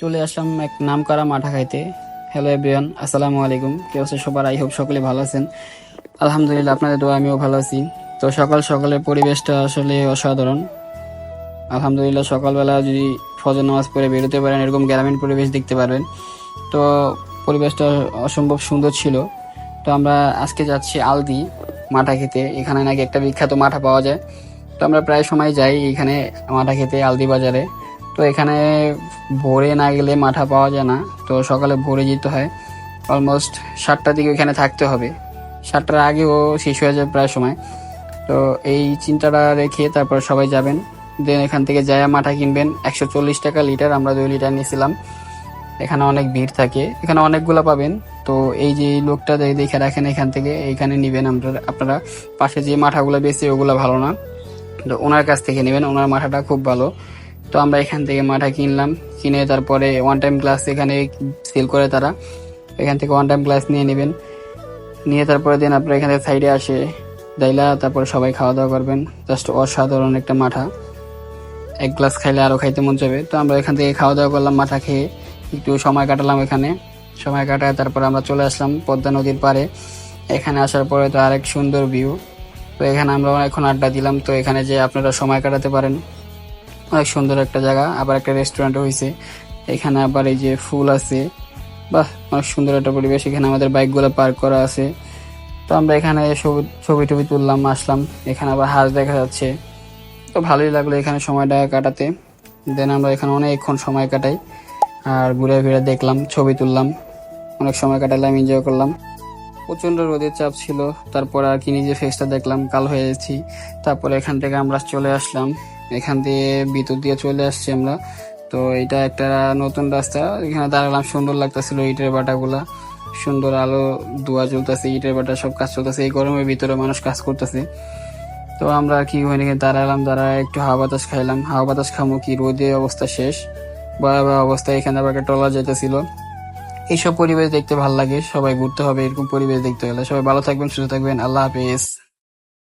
চলে আসলাম এক নাম করা মাঠা খাইতে। হ্যালো এভরিওয়ান আসসালামু আলাইকুম। কেউ আছে সবার? আই হোপ সকলে ভালো আছেন। আলহামদুলিল্লাহ, আপনাদের দোয়া, আমিও ভালো আছি। তো সকাল সকালের পরিবেশটা আসলে অসাধারণ। আলহামদুলিল্লাহ, সকালবেলা যদি ফজর নামাজ পড়ে বেরোতে পারেন, এরকম গ্রামীণ পরিবেশ দেখতে পারবেন। তো পরিবেশটা অসম্ভব সুন্দর ছিল। তো আমরা আজকে যাচ্ছি আলদি মাঠা খেতে। এখানে নাকি একটা বিখ্যাত মাঠা পাওয়া যায়। তো আমরা প্রায় সময় যাই এখানে মাঠা খেতে আলদি বাজারে। তো এখানে ভোরে না গেলে মাঠা পাওয়া যায় না। তো সকালে ভোরে যেতে হয়। অলমোস্ট সাতটার দিকে এখানে থাকতে হবে। সাতটার আগেও শেষ হয়ে যায় প্রায় সময়। তো এই চিন্তাটা রেখে তারপর সবাই যাবেন। দেন এখান থেকে যায়া মাঠা কিনবেন। একশো চল্লিশ টাকা লিটার আমরা দুই লিটার নিয়েছিলাম। এখানে অনেক ভিড় থাকে। এখানে অনেকগুলো পাবেন। তো এই যে লোকটা দেখে রাখেন এখান থেকে, এইখানে নিবেন আপনারা আপনারা। পাশে যে মাঠাগুলো বেশি ওগুলো ভালো না। তো ওনার কাছ থেকে নেবেন। ওনার মাঠাটা খুব ভালো। তো আমরা এখান থেকে মাঠা কিনলাম। কিনে তারপরে ওয়ান টাইম ক্লাস এখানে সেল করে তারা। এখান থেকে ওয়ান টাইম ক্লাস নিয়ে নেবেন। নিয়ে তারপরে দিন আপনার এখানে সাইডে আসে, দাইলা, তারপরে সবাই খাওয়া দাওয়া করবেন। জাস্ট অসাধারণ একটা মাঠা। এক গ্লাস খাইলে আরও খাইতে মন যাবে তো আমরা এখান থেকে খাওয়া দাওয়া করলাম, মাঠা খেয়ে একটু সময় কাটালাম এখানে। সময় কাটায় তারপর আমরা চলে আসলাম পদ্মা নদীর পাড়ে। এখানে আসার পরে তো আরেক সুন্দর ভিউ তো এখানে আমরা এখন আড্ডা দিলাম। তো এখানে যে আপনারা সময় কাটাতে পারেন। অনেক সুন্দর একটা জায়গা। আবার একটা রেস্টুরেন্ট হয়েছে এখানে আবার এই যে ফুল আছে। বাহ, অনেক সুন্দর একটা পরিবেশ। এখানে আমাদের বাইকগুলো পার্ক করা আছে। তো আমরা এখানে ছবি ছবি টবি তুললাম, আসলাম। এখানে আবার হাঁস দেখা যাচ্ছে। তো ভালোই লাগল এখানে সময়টা কাটাতে। দেন আমরা এখানে অনেকক্ষণ সময় কাটাই আর ঘুরে ফিরে দেখলাম, ছবি তুললাম। অনেক সময় কাটালাম এনজয় করলাম। প্রচণ্ড রোদের চাপ ছিল। তারপর আর কি নিজে ফেসটা দেখলাম, কাল হয়ে গেছি। তারপরে এখান থেকে আমরা চলে আসলাম। এখান দিয়ে ভিতর দিয়ে চলে আসছি আমরা। তো এটা একটা নতুন রাস্তা। এখানে দাঁড়ালাম, সুন্দর লাগতেছিল ইটের বাটাগুলা। সুন্দর আলো, ধোয়া চলতেছে ইটের বাটা সব কাজ চলতেছে। এই গরমের ভিতরে মানুষ কাজ করতেছে। তো আমরা কি ওখানে দাঁড়ালাম, দাঁড়ায় একটু হাওয়া বাতাস খাইলাম। হাওয়া বাতাস খামো কি, রোদে অবস্থা শেষ। ভয়াবহ অবস্থা, এখানে আবার একটা টলা যেতেছিল এইসব পরিবেশ দেখতে ভালো লাগে, সবাই ঘুরতে হবে, এরকম পরিবেশ দেখতে গেলে। সবাই ভালো থাকবেন, সুস্থ থাকবেন। আল্লাহ হাফেজ।